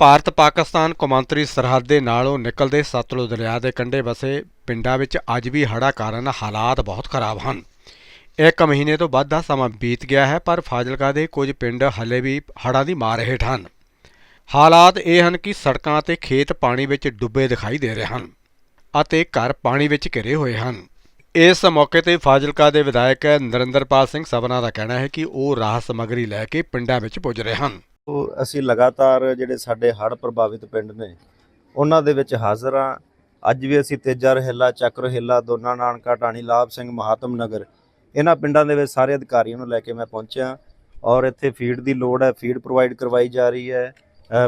ਭਾਰਤ ਪਾਕਿਸਤਾਨ ਕੌਮਾਂਤਰੀ ਸਰਹੱਦ ਦੇ ਨਾਲੋਂ ਨਿਕਲਦੇ ਸਤਲੁਜ ਦਰਿਆ ਦੇ ਕੰਢੇ ਵਸੇ ਪਿੰਡਾਂ ਵਿੱਚ ਅੱਜ ਵੀ ਹੜ੍ਹਾਂ ਕਾਰਨ ਹਾਲਾਤ ਬਹੁਤ ਖਰਾਬ ਹਨ। ਇੱਕ ਮਹੀਨੇ ਤੋਂ ਵੱਧ ਦਾ ਸਮਾਂ ਬੀਤ ਗਿਆ ਹੈ, ਪਰ ਫਾਜ਼ਿਲਕਾ ਦੇ ਕੁਝ ਪਿੰਡ ਹਲੇ ਵੀ ਹੜ੍ਹਾਂ ਦੀ ਮਾਰ ਹੇਠ ਹਨ। ਹਾਲਾਤ ਇਹ ਹਨ ਕਿ ਸੜਕਾਂ ਤੇ ਖੇਤ ਪਾਣੀ ਵਿੱਚ ਡੁੱਬੇ ਦਿਖਾਈ ਦੇ ਰਹੇ ਹਨ ਅਤੇ ਘਰ ਪਾਣੀ ਵਿੱਚ ਘਿਰੇ ਹੋਏ ਹਨ। ਇਸ ਮੌਕੇ ਤੇ ਫਾਜ਼ਿਲਕਾ ਦੇ ਵਿਧਾਇਕ ਨਰਿੰਦਰਪਾਲ ਸਿੰਘ ਸਭਨਾ ਦਾ ਕਹਿਣਾ ਹੈ ਕਿ ਉਹ ਰਾਹਤ ਸਮੱਗਰੀ ਲੈ ਕੇ ਪਿੰਡਾਂ ਵਿੱਚ ਪੁੱਜ ਰਹੇ ਹਨ। ਅਸੀਂ ਲਗਾਤਾਰ ਜਿਹੜੇ ਸਾਡੇ ਹੜ੍ਹ ਪ੍ਰਭਾਵਿਤ ਪਿੰਡ ਨੇ, ਉਹਨਾਂ ਦੇ ਵਿੱਚ ਹਾਜ਼ਰ ਹਾਂ। ਅੱਜ ਵੀ ਅਸੀਂ ਤੇਜਾ ਰਹਿਲਾ, ਚੱਕ ਰਹਿਲਾ, ਦੋਨਾ ਨਾਨਕਾ ਟਾਣੀ ਲਾਭ ਸਿੰਘ ਮਹਾਤਮ ਨਗਰ, ਇਹਨਾਂ ਪਿੰਡਾਂ ਦੇ ਵਿੱਚ ਸਾਰੇ ਅਧਿਕਾਰੀਆਂ ਨੂੰ ਲੈ ਕੇ ਮੈਂ ਪਹੁੰਚਿਆ। ਔਰ ਇੱਥੇ ਫੀਡ ਦੀ ਲੋੜ ਹੈ, ਫੀਡ ਪ੍ਰੋਵਾਈਡ ਕਰਵਾਈ ਜਾ ਰਹੀ ਹੈ।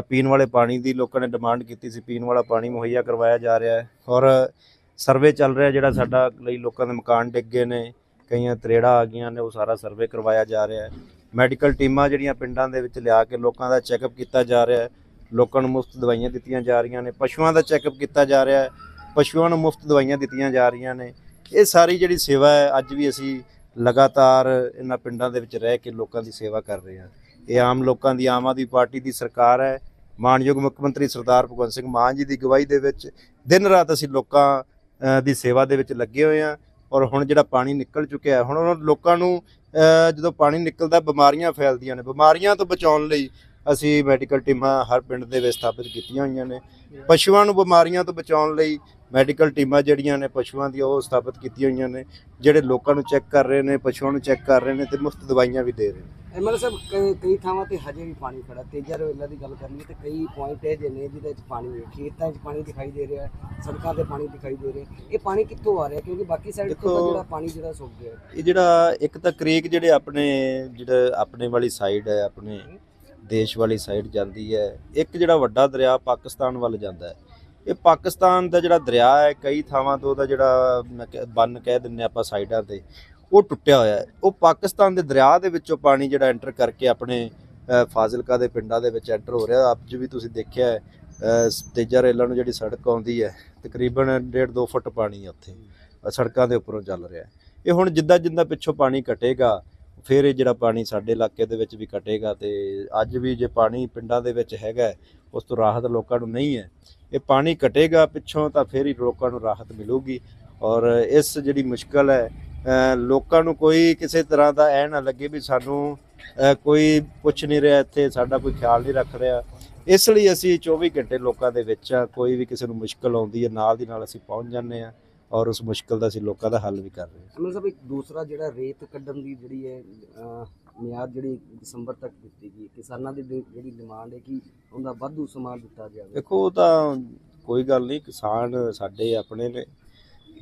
ਪੀਣ ਵਾਲੇ ਪਾਣੀ ਦੀ ਲੋਕਾਂ ਨੇ ਡਿਮਾਂਡ ਕੀਤੀ ਸੀ, ਪੀਣ ਵਾਲਾ ਪਾਣੀ ਮੁਹੱਈਆ ਕਰਵਾਇਆ ਜਾ ਰਿਹਾ ਹੈ। ਔਰ ਸਰਵੇ ਚੱਲ ਰਿਹਾ ਜਿਹੜਾ ਸਾਡਾ ਲਈ ਲੋਕਾਂ ਦੇ ਮਕਾਨ ਡਿੱਗ ਗਏ ਨੇ, ਕਈਆਂ ਤਰੇੜਾ ਆ ਗਈਆਂ ਨੇ, ਉਹ ਸਾਰਾ ਸਰਵੇ ਕਰਵਾਇਆ ਜਾ ਰਿਹਾ ਹੈ। ਮੈਡੀਕਲ ਟੀਮਾਂ ਜਿਹੜੀਆਂ ਪਿੰਡਾਂ ਦੇ ਵਿੱਚ ਲਿਆ ਕੇ ਲੋਕਾਂ ਦਾ ਚੈੱਕਅਪ ਕੀਤਾ ਜਾ ਰਿਹਾ ਹੈ। ਲੋਕਾਂ ਨੂੰ ਮੁਫਤ ਦਵਾਈਆਂ ਦਿੱਤੀਆਂ ਜਾ ਰਹੀਆਂ ਨੇ। ਪਸ਼ੂਆਂ ਦਾ ਚੈੱਕਅਪ ਕੀਤਾ ਜਾ ਰਿਹਾ ਹੈ। ਪਸ਼ੂਆਂ ਨੂੰ ਮੁਫਤ ਦਵਾਈਆਂ ਦਿੱਤੀਆਂ ਜਾ ਰਹੀਆਂ ਨੇ। ਇਹ ਸਾਰੀ ਜਿਹੜੀ ਸੇਵਾ ਹੈ, ਅੱਜ ਵੀ ਅਸੀਂ ਲਗਾਤਾਰ ਇਹਨਾਂ ਪਿੰਡਾਂ ਦੇ ਵਿੱਚ ਰਹਿ ਕੇ ਲੋਕਾਂ ਦੀ ਸੇਵਾ ਕਰ ਰਹੇ ਹਾਂ। ਇਹ ਆਮ ਲੋਕਾਂ ਦੀ, ਆਮ ਆਦਮੀ ਪਾਰਟੀ ਦੀ ਸਰਕਾਰ ਹੈ। ਮਾਨਯੋਗ ਮੁੱਖ ਮੰਤਰੀ ਸਰਦਾਰ ਭਗਵੰਤ ਸਿੰਘ ਮਾਨ ਜੀ ਦੀ ਅਗਵਾਈ ਦੇ ਵਿੱਚ ਦਿਨ ਰਾਤ ਅਸੀਂ ਲੋਕਾਂ ਦੀ ਸੇਵਾ ਦੇ ਵਿੱਚ ਲੱਗੇ ਹੋਏ ਹਾਂ। ਔਰ ਹੁਣ ਜਿਹੜਾ ਪਾਣੀ ਨਿਕਲ ਚੁੱਕਿਆ ਹੈ ਹੁਣ ਉਹਨਾਂ ਲੋਕਾਂ ਨੂੰ ਜਦੋਂ ਪਾਣੀ ਨਿਕਲਦਾ, ਬਿਮਾਰੀਆਂ ਫੈਲਦੀਆਂ ਨੇ। ਬਿਮਾਰੀਆਂ ਤੋਂ ਬਚਾਉਣ ਲਈ ਅਸੀਂ ਮੈਡੀਕਲ ਟੀਮਾਂ ਹਰ ਪਿੰਡ ਦੇ ਵਿੱਚ ਸਥਾਪਿਤ ਕੀਤੀਆਂ ਹੋਈਆਂ ਨੇ ਪਸ਼ੂਆਂ ਨੂੰ ਬਿਮਾਰੀਆਂ ਤੋਂ ਬਚਾਉਣ ਲਈ ਮੈਡੀਕਲ ਟੀਮਾਂ ਜਿਹੜੀਆਂ ਨੇ ਪਸ਼ੂਆਂ ਦੀਆਂ ਉਹ ਸਥਾਪਿਤ ਕੀਤੀਆਂ ਹੋਈਆਂ ਨੇ ਜਿਹੜੇ ਲੋਕਾਂ ਨੂੰ ਚੈੱਕ ਕਰ ਰਹੇ ਨੇ ਪਸ਼ੂਆਂ ਨੂੰ ਚੈੱਕ ਕਰ ਰਹੇ ਨੇ ਤੇ ਮੁਫਤ ਦਵਾਈਆਂ ਵੀ ਦੇ ਰਹੇ ਨੇ ਐਮਐਲ ਸਾਹਿਬ ਕਈ- ਕਈ ਥਾਵਾਂ ਤੇ ਹਜੇ ਵੀ ਪਾਣੀ ਖੜਾ ਤੇਜਾ ਰਵੇਲਾ ਦੀ ਗੱਲ ਕਰੀਏ ਤੇ ਕਈ ਪੁਆਇੰਟ ਇਹ ਜਿਹੇ ਨੇ ਜਿਹਦੇ ਵਿੱਚ ਪਾਣੀ ਹੈ ਖੇਤਾਂ 'ਚ ਪਾਣੀ ਦਿਖਾਈ ਦੇ ਰਿਹਾ ਹੈ ਸੜਕਾਂ ਤੇ ਪਾਣੀ ਦਿਖਾਈ ਦੇ ਰਿਹਾ ਹੈ। ਇਹ ਪਾਣੀ ਕਿੱਥੋਂ ਆ ਰਿਹਾ ਕਿਉਂਕਿ ਬਾਕੀ ਸਾਈਡ ਤੋਂ ਜਿਹੜਾ ਪਾਣੀ ਜਿਹੜਾ ਸੁੱਕ ਗਿਆ ਹੈ। ਇਹ ਜਿਹੜਾ ਇੱਕ ਤਾਂ ਕ੍ਰੀਕ ਜਿਹੜੇ ਆਪਣੇ ਜਿਹੜਾ ਆਪਣੇ ਵਾਲੀ ਸਾਈਡ ਹੈ ਆਪਣੇ ਦੇਸ਼ ਵਾਲੀ ਸਾਈਡ ਜਾਂਦੀ ਹੈ। ਇੱਕ ਜਿਹੜਾ ਵੱਡਾ ਦਰਿਆ ਪਾਕਿਸਤਾਨ ਵੱਲ ਜਾਂਦਾ ਹੈ। ਇਹ ਪਾਕਿਸਤਾਨ ਦਾ ਜਿਹੜਾ ਦਰਿਆ ਹੈ, ਕਈ ਥਾਵਾਂ ਤੋਂ ਉਹਦਾ ਜਿਹੜਾ ਮੈਂ ਕਹਿ- ਬੰਨ ਕਹਿ ਦਿੰਨੇ ਆਪਾਂ ਸਾਈਡਾਂ ਤੇ, ਉਹ ਟੁੱਟਿਆ ਹੋਇਆ ਹੈ। ਉਹ ਪਾਕਿਸਤਾਨ ਦੇ ਦਰਿਆ ਦੇ ਵਿੱਚੋਂ ਪਾਣੀ ਜਿਹੜਾ ਐਂਟਰ ਕਰਕੇ ਆਪਣੇ ਫਾਜ਼ਿਲਕਾ ਦੇ ਪਿੰਡਾਂ ਦੇ ਵਿੱਚ ਐਂਟਰ ਹੋ ਰਿਹਾ। ਅੱਜ ਵੀ ਤੁਸੀਂ ਦੇਖਿਆ ਹੈ ਤੇਜਾ ਰੇਲਾਂ ਨੂੰ ਜਿਹੜੀ ਸੜਕ ਆਉਂਦੀ ਹੈ, ਤਕਰੀਬਨ 1.5 2 ਫੁੱਟ ਪਾਣੀ ਹੈ ਉੱਥੇ। ਸੜਕਾਂ ਦੇ ਉੱਪਰੋਂ ਚੱਲ ਰਿਹਾ ਇਹ ਹੁਣ ਜਿੱਦਾਂ ਜਿੱਦਾਂ ਪਿੱਛੋਂ ਪਾਣੀ ਘਟੇਗਾ ਫਿਰ ਇਹ ਜਿਹੜਾ ਪਾਣੀ ਸਾਡੇ ਇਲਾਕੇ ਦੇ ਵਿੱਚ ਵੀ ਘਟੇਗਾ ਤੇ ਅੱਜ ਵੀ ਜੇ ਪਾਣੀ ਪਿੰਡਾਂ ਦੇ ਵਿੱਚ ਹੈਗਾ ਉਸ ਤੋਂ ਰਾਹਤ ਲੋਕਾਂ ਨੂੰ ਨਹੀਂ ਹੈ। ਇਹ ਪਾਣੀ ਘਟੇਗਾ ਪਿੱਛੋਂ ਤਾਂ ਫਿਰ ਹੀ ਲੋਕਾਂ ਨੂੰ ਰਾਹਤ ਮਿਲੂਗੀ ਔਰ ਇਸ ਜਿਹੜੀ ਮੁਸ਼ਕਲ ਹੈ ਲੋਕਾਂ ਨੂੰ ਕੋਈ ਕਿਸੇ ਤਰ੍ਹਾਂ ਦਾ ਐ ਨਾ ਲੱਗੇ ਵੀ ਸਾਨੂੰ ਕੋਈ ਪੁੱਛ ਨਹੀਂ ਰਿਹਾ ਇੱਥੇ, ਸਾਡਾ ਕੋਈ ਖਿਆਲ ਨਹੀਂ ਰੱਖ ਰਿਹਾ। ਇਸ ਲਈ ਅਸੀਂ 24 ਘੰਟੇ ਲੋਕਾਂ ਦੇ ਵਿੱਚ ਆ, ਕੋਈ ਵੀ ਕਿਸੇ ਨੂੰ ਮੁਸ਼ਕਲ ਆਉਂਦੀ ਹੈ, ਨਾਲ ਦੀ ਨਾਲ ਅਸੀਂ ਪਹੁੰਚ ਜਾਂਦੇ ਆ ਔਰ ਉਸ ਮੁਸ਼ਕਲ ਦਾ ਅਸੀਂ ਲੋਕਾਂ ਦਾ ਹੱਲ ਵੀ ਕਰ ਰਹੇ ਹਾਂ। ਐਮਐਲ ਸਾਹਿਬ ਇੱਕ ਦੂਸਰਾ ਜਿਹੜਾ ਰੇਤ ਕੱਢਣ ਦੀ ਜਿਹੜੀ ਹੈ ਅਹ, ਮਿਆਦ ਜਿਹੜੀ ਦਸੰਬਰ ਤੱਕ ਦਿੱਤੀ ਗਈ ਕਿਸਾਨਾਂ ਦੀ ਜਿਹੜੀ ਡਿਮਾਂਡ ਹੈ ਕਿ ਉਹਦਾ ਵਾਧੂ ਸਮਾਂ ਦਿੱਤਾ ਜਾਵੇ? ਦੇਖੋ ਉਹ ਤਾਂ ਕੋਈ ਗੱਲ ਨਹੀਂ ਕਿਸਾਨ ਸਾਡੇ ਆਪਣੇ ਨੇ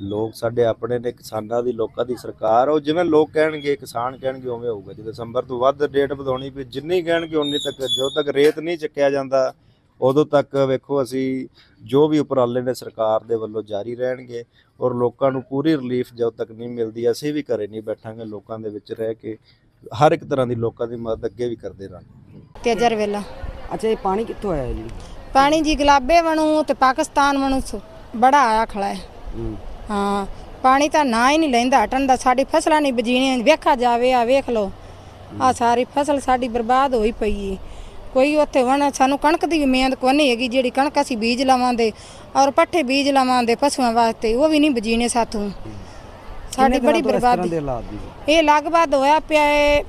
ਲੋਕ ਸਾਡੇ ਆਪਣੇ ਨੇ ਕਿਸਾਨਾਂ ਦੀ ਲੋਕਾਂ ਦੀ ਸਰਕਾਰ ਉਹ ਜਿਵੇਂ ਲੋਕ ਕਹਿਣਗੇ ਕਿਸਾਨ ਕਹਿਣਗੇ ਉਵੇਂ ਹੋਊਗਾ। ਜੇ ਦਸੰਬਰ ਤੋਂ ਵੱਧ ਡੇਟ ਵਧਾਉਣੀ ਵੀ ਜਿੰਨੀ ਕਹਿਣਗੇ ਉਨੀ ਤੱਕ ਜਦੋਂ ਤੱਕ ਰੇਤ ਨਹੀਂ ਚੱਕਿਆ ਜਾਂਦਾ ਉਦੋਂ ਤੱਕ ਵੇਖੋ ਅਸੀਂ ਜੋ ਵੀ ਉਪਰਾਲੇ ਨੇ ਸਰਕਾਰ ਦੇ ਵੱਲੋਂ ਜਾਰੀ ਰਹਿਣਗੇ ਔਰ ਲੋਕਾਂ ਨੂੰ ਪੂਰੀ ਰਿਲੀਫ ਜਦੋਂ ਤੱਕ ਨਹੀਂ ਮਿਲਦੀ ਅਸੀਂ ਵੀ ਘਰੇ ਨਹੀਂ ਬੈਠਾਂਗੇ ਲੋਕਾਂ ਦੇ ਵਿੱਚ ਰਹਿ ਕੇ ਹਰ ਇੱਕ ਤਰ੍ਹਾਂ ਦੀ ਲੋਕਾਂ ਦੀ ਮਦਦ ਅੱਗੇ ਵੀ ਕਰਦੇ ਰਹਾਂਗੇ। ਤੇਜਰ ਵੇਲਾ। ਅੱਛਾ ਇਹ ਪਾਣੀ ਕਿੱਥੋਂ ਆਇਆ ਜੀ? ਪਾਣੀ ਜੀ ਗੁਲਾਬੇ ਵਣੂ ਤੇ ਪਾਕਿਸਤਾਨ ਵਣੂ ਬੜਾ ਆਇਆ ਖੜਾ ਹੈ। ਹਾਂ। ਪਾਣੀ ਤਾਂ ਨਾ ਹੀ ਨਹੀਂ ਲੈਂਦਾ ਹਟਣ ਦਾ ਸਾਡੀ ਫਸਲਾਂ ਨਹੀਂ ਬਜੀਣੀਆਂ ਵੇਖਾ ਜਾਵੇ ਆ ਵੇਖ ਲਓ। ਆ ਸਾਰੀ ਫਸਲ ਸਾਡੀ ਬਰਬਾਦ ਹੋਈ ਪਈ ਏ। ਕੋਈ ਉੱਥੇ ਵਣ ਸਾਨੂੰ ਕਣਕ ਦੀ ਵੀ ਮਿਹਨਤ ਕੋਈ ਨਹੀਂ ਹੈਗੀ ਜਿਹੜੀ ਕਣਕ ਅਸੀਂ ਬੀਜ ਲਵਾਂਦੇ ਔਰ ਪੱਠੇ ਬੀਜ ਲਵਾਂਦੇ ਪਸ਼ੂਆਂ ਵਾਸਤੇ ਉਹ ਵੀ ਨਹੀਂ ਬਜੀਣੇ ਸਾਥੋਂ। ਸਾਡੀ ਬੜੀ ਬਰਬਾਦੀ। ਇਹ ਲਗਭਗ ਹੋਇਆ ਪਿਆ ਏ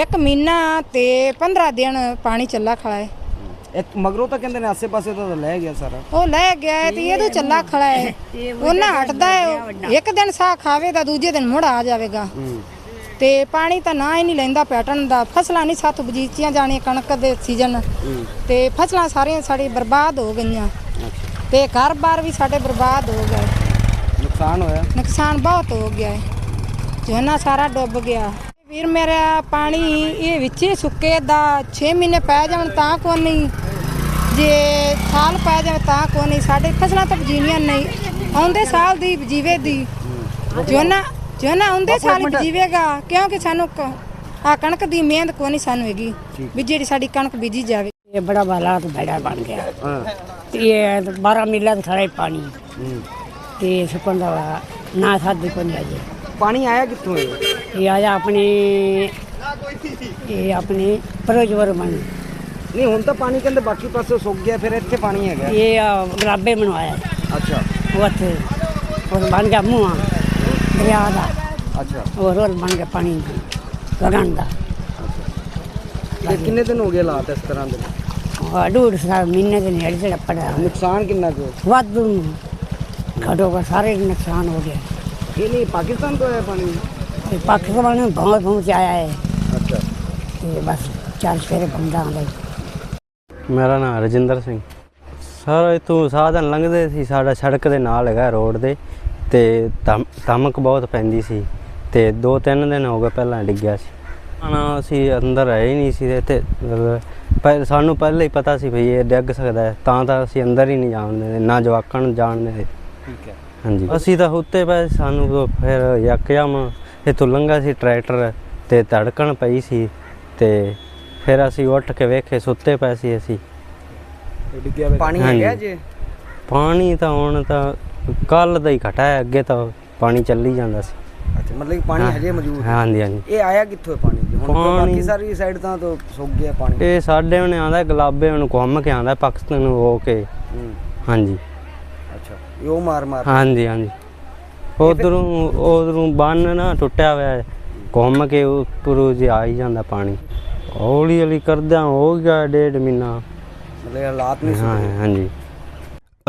ਇੱਕ ਮਹੀਨਾ ਤੇ 15 ਦਿਨ ਪਾਣੀ ਚੱਲਾ ਖੜਾ ਹੈ ਇੱਕ ਮਗਰੋਂ ਤਾਂ ਕਹਿੰਦੇ ਨੇ ਆਸੇ-ਪਾਸੇ ਤੋਂ ਤਾਂ ਲੈ ਗਿਆ ਸਾਰਾ। ਉਹ ਲੈ ਗਿਆ ਤੇ ਇਹਦੋਂ ਚੱਲਾ ਖੜਾ ਹੈ ਉਹਨਾਂ ਹਟਦਾ ਹੈ ਇੱਕ ਦਿਨ ਸਾਹ ਖਾਵੇ ਤਾਂ ਦੂਜੇ ਦਿਨ ਮੁੜ ਆ ਜਾਵੇਗਾ। ਤੇ ਪਾਣੀ ਤਾਂ ਨਾ ਹੀ ਨਹੀਂ ਲੈਂਦਾ ਪੈਟਰਨ ਦਾ। ਫਸਲਾਂ ਨਹੀਂ ਸਾਥ ਬਜੀਚੀਆਂ ਜਾਣੀਆਂ ਕਣਕ ਦੇ ਸੀਜ਼ਨ। ਤੇ ਫਸਲਾਂ ਸਾਰੀਆਂ ਸਾਡੀ ਬਰਬਾਦ ਹੋ ਗਈਆਂ। ਤੇ ਘਰ-ਬਾਰ ਵੀ ਸਾਡੇ ਬਰਬਾਦ ਹੋ ਗਏ। ਨੁਕਸਾਨ ਹੋਇਆ? ਨੁਕਸਾਨ ਬਹੁਤ ਹੋ ਗਿਆ। ਹੈ ਝੋਨਾ ਸਾਰਾ ਡੁੱਬ ਗਿਆ। ਵੀਰ ਮੇਰਾ ਪਾਣੀ ਇਹ ਵਿੱਚ ਹੀ ਸੁੱਕੇ ਦਾ 6 ਮਹੀਨੇ ਪੈ ਜਾਣ ਤਾਂ ਕੋ ਨਹੀਂ। ਜੇ ਸਾਲ ਪੈ ਜਾਵੇ ਤਾਂ ਕੋ ਨਹੀਂ। ਸਾਡੇ ਫਸਲਾਂ ਤਾਂ ਬਜੀਨੀਆਂ ਨਹੀਂ। ਆਉਂਦੇ ਸਾਲ ਦੀ ਬਜੀਵੇ ਦੀ। ਝੋਨਾ ਜੋ ਨਾ ਹੁੰਦੇ ਸਾਲ ਜੀਵੇਗਾ ਕਿਉਂਕਿ ਸਾਨੂੰ ਆ ਕਣਕ ਦੀ ਮਿਹਨਤ ਕੋਈ ਨਹੀਂ ਸਾਨੂੰ ਹੈਗੀ ਵੀ ਜਿਹੜੀ ਸਾਡੀ ਕਣਕ ਬੀਜੀ ਜਾਵੇ। ਇਹ ਬੜਾ ਬਾਲਾਤ ਬੜਾ ਬਣ ਗਿਆ। ਤੇ ਇਹ 12 ਮੀਲਾਂ ਦਾ ਸਾਰਾ ਪਾਣੀ। ਤੇ ਸੁਕੰਦਾ ਨਾ ਸਾਡੀ ਪੰਜਾ ਜੀ ਪਾਣੀ ਆਇਆ ਕਿੱਥੋਂ ਇਹ? ਆਇਆ ਆਪਣੇ ਇਹ ਆਪਣੇ ਪਰੋਜਵਰ ਮਨ ਨਹੀਂ ਹੁਣ ਤਾਂ ਪਾਣੀ ਕਹਿੰਦੇ ਬਾਕੀ ਪਾਸੇ ਸੁੱਕ ਗਿਆ ਫਿਰ ਇੱਥੇ ਪਾਣੀ ਹੈਗਾ। ਇਹ ਗਰਾਬੇ ਬਣਵਾਇਆ। ਅੱਛਾ। ਉਹ ਉੱਥੇ ਉਹ ਬਣ ਗਿਆ ਮੂੰਹ ਦਰਿਆ ਦਾ ਅੱਛਾ। ਰੋਲ ਬਣ ਗਿਆ ਪਾਣੀ ਲਗਣ ਦਾ। ਤੇ ਕਿੰਨੇ ਦਿਨ ਹੋ ਗਏ ਹਾਲਾਤ ਇਸ ਤਰ੍ਹਾਂ ਦੇ? ਡੂਢ ਸਾਲ ਮਹੀਨੇ ਦੇ ਨੇੜੇ ਜਿਹੜਾ ਪੜਾ ਨੁਕਸਾਨ ਕਿੰਨਾ ਕੁ ਵਾਧੂ ਘਟੋ ਘੱਟ ਸਾਰੇ ਨੁਕਸਾਨ ਹੋ ਗਿਆ। ਇਹ ਨਹੀਂ ਪਾਕਿਸਤਾਨ ਤੋਂ ਆਇਆ ਪਾਣੀ? ਤੇ ਪਾਕਿਸਤਾਨ ਨੂੰ ਬਹੁਤ ਪਹੁੰਚ ਆਇਆ ਹੈ। ਅੱਛਾ। ਤੇ ਬਸ ਚਾਰ ਫੇਰੇ ਬੰਦਾ ਆਉਂਦਾ ਮੇਰਾ ਨਾਮ ਰਜਿੰਦਰ ਸਿੰਘ। ਸਰ ਇੱਥੋਂ ਸਾਧਨ ਲੰਘਦੇ ਸੀ ਸਾਡਾ ਸੜਕ ਦੇ ਨਾਲ ਹੈਗਾ ਰੋਡ ਦੇ। ਤੇ ਧਮ- ਧਮਕ ਬਹੁਤ ਪੈਂਦੀ ਸੀ ਤੇ ਦੋ ਤਿੰਨ ਦਿਨ ਹੋ ਗਏ ਪਹਿਲਾਂ ਡਿੱਗਿਆ ਸੀ। ਨਾ ਅਸੀਂ ਅੰਦਰ ਆਏ ਹੀ ਨਹੀਂ ਸੀ ਤੇ ਪਹਿ- ਸਾਨੂੰ ਪਹਿਲਾਂ ਹੀ ਪਤਾ ਸੀ ਵੀ ਇਹ ਡਿੱਗ ਸਕਦਾ ਹੈ ਤਾਂ ਤਾਂ ਅਸੀਂ ਅੰਦਰ ਹੀ ਨਹੀਂ ਜਾਣ ਦਿੰਦੇ ਨਾ ਜਵਾਕਾਂ ਨੂੰ ਜਾਣ ਦਿੰਦੇ। ਠੀਕ ਹੈ। ਹਾਂਜੀ। ਅਸੀਂ ਤਾਂ ਉੱਤੇ ਪਏ ਸਾਨੂੰ ਉਦੋਂ ਫਿਰ ਯਕਯਮ ਇੱਥੋਂ ਲੰਘਾ ਸੀ ਟਰੈਕਟਰ ਤੇ ਧੜਕਣ ਪਈ ਸੀ ਤੇ ਫਿਰ ਅਸੀਂ ਉੱਠ ਕੇ ਵੇਖੇ ਸੁੱਤੇ ਪਏ ਸੀ ਅਸੀਂ। ਪਾਣੀ। ਹੈਗਾ ਜੇ? ਪਾਣੀ ਤਾਂ ਹੁਣ ਤਾਂ ਕੱਲ ਦਾ ਹੀ ਘਟਾ ਹੈ ਅੱਗੇ ਤਾਂ ਪਾਣੀ ਚੱਲੀ ਜਾਂਦਾ ਸੀ। ਅੱਛਾ ਮਤਲਬ ਕਿ ਪਾਣੀ। ਹਜੇ ਮੌਜੂਦ ਹੈ? ਹਾਂਜੀ ਹਾਂਜੀ। ਇਹ ਆਇਆ ਕਿੱਥੋਂ ਹੈ ਪਾਣੀ ਜੀ? ਹੁਣ ਤਾਂ ਪਾਣੀ- ਬਾਕੀ ਸਾਰੀ ਸਾਈਡ ਤਾਂ ਤਾਂ ਸੁੱਕ ਗਿਆ ਪਾਣੀ। ਇਹ ਸਾਡੇ ਉਹਨੇ ਆਂਦਾ ਗੁਲਾਬੇ ਉਹਨੂੰ ਘੁੰਮ ਕੇ ਆਂਦਾ ਪਾਕਿਸਤਾਨ ਨੂੰ ਹੋ ਕੇ। ਹੂੰ, ਹਾਂਜੀ। ਅੱਛਾ ਇਹ ਉਹ ਮਾਰ ਮਾਰ ਹਾਂਜੀ ਹਾਂਜੀ। ਉਧਰੋਂ ਉਧਰੋਂ ਬੰਨ ਨਾ ਟੁੱਟਿਆ ਹੋਇਆ ਹੈ ਘੁੰਮ ਕੇ ਉੱਪਰੋਂ ਜੇ ਆ ਹੀ ਜਾਂਦਾ ਪਾਣੀ। ਹੌਲੀ ਹੌਲੀ ਕਰਦਿਆਂ ਹੋ ਗਿਆ ਡੇਢ ਮਹੀਨਾ। ਮਤਲਬ ਹਾਲਾਤ ਨਹੀਂ ਹਾਂ ਸੁਧਰੇ ਹਾਂਜੀ।